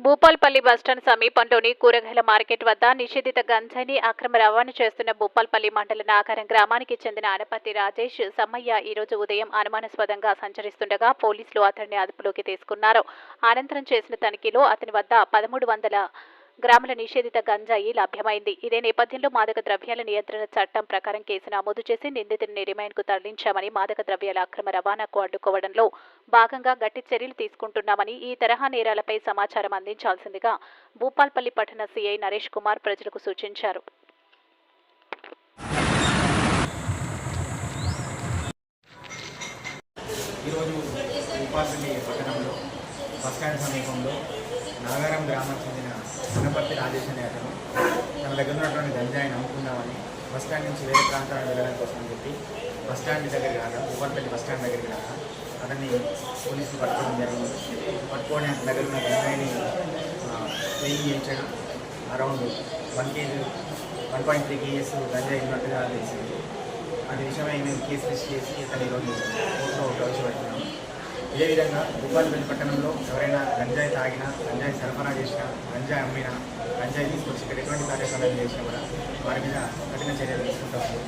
Bhupalpally bus stand సమీపంలోని కూరగాయల market వద్ద నిషేధిత గంజాయిని అక్రమ రవాణా చేస్తున్న భూపాల్పల్లి మండల నాగారం గ్రామానికి చెందిన అనపతి రాజేష్ సమ్మయ్య ఈ రోజు ఉదయం అనుమానాస్పదంగా సంచరిస్తుండగా పోలీసులు అతన్ని అదుపులోకి తీసుకున్నారు. అనంతరం చేసిన తనిఖీలో అతని వద్ద పదమూడు వందల గ్రాముల నిషేధిత గంజాయి లభ్యమైంది. ఇదే నేపథ్యంలో మాదక ద్రవ్యాల నియంత్రణ చట్టం ప్రకారం కేసు నమోదు చేసి నిందితుడిని రిమాండ్కు తరలించామని మాదక ద్రవ్యాల అక్రమ రవాణాకు అడ్డుకోవడంలో భాగంగా గట్టి చర్యలు తీసుకుంటున్నామని ఈ తరహా నేరాలపై సమాచారం అందించాల్సిందిగా భూపాల్పల్లి పట్టణ సీఐ నరేష్ కుమార్ ప్రజలకు సూచించారు. ఈరోజు భూపాల్పల్లి పట్టణంలో బస్టాండ్ సమీపంలో నాగారం గ్రామం చెందిన గణపతి రాజేష్ అనే అతను తన దగ్గర ఉన్నటువంటి గంజాయిని అమ్ముకుందామని బస్టాండ్ నుంచి వేరే ప్రాంతానికి వెళ్ళడం కోసం అని చెప్పి బస్టాండ్ దగ్గరికి రాగా ఉపాపల్లి బస్టాండ్ దగ్గరికి రాగా అతన్ని పోలీసులు పట్టుకోవడం జరిగింది. పట్టుకొని అతని దగ్గర ఉన్న గంజాయిని వెయ్యి around one KG one point three KGs గంజాయి ఉన్నట్టుగా తెలిసింది. అది విషయమై మేము కేసు రిజిస్టర్ చేసి అతని ఈరోజు కోర్టులో విధంగా భూపాలపల్లి పట్టణంలో ఎవరైనా గంజాయి తాగినా గంజాయి సరఫరా చేసినా గంజాయి అమ్మినా గంజాయి తీసుకొచ్చి ఇక్కడ ఎటువంటి కార్యక్రమాలు చేసినా కూడా వారి మీద కఠిన చర్యలు తీసుకుంటాము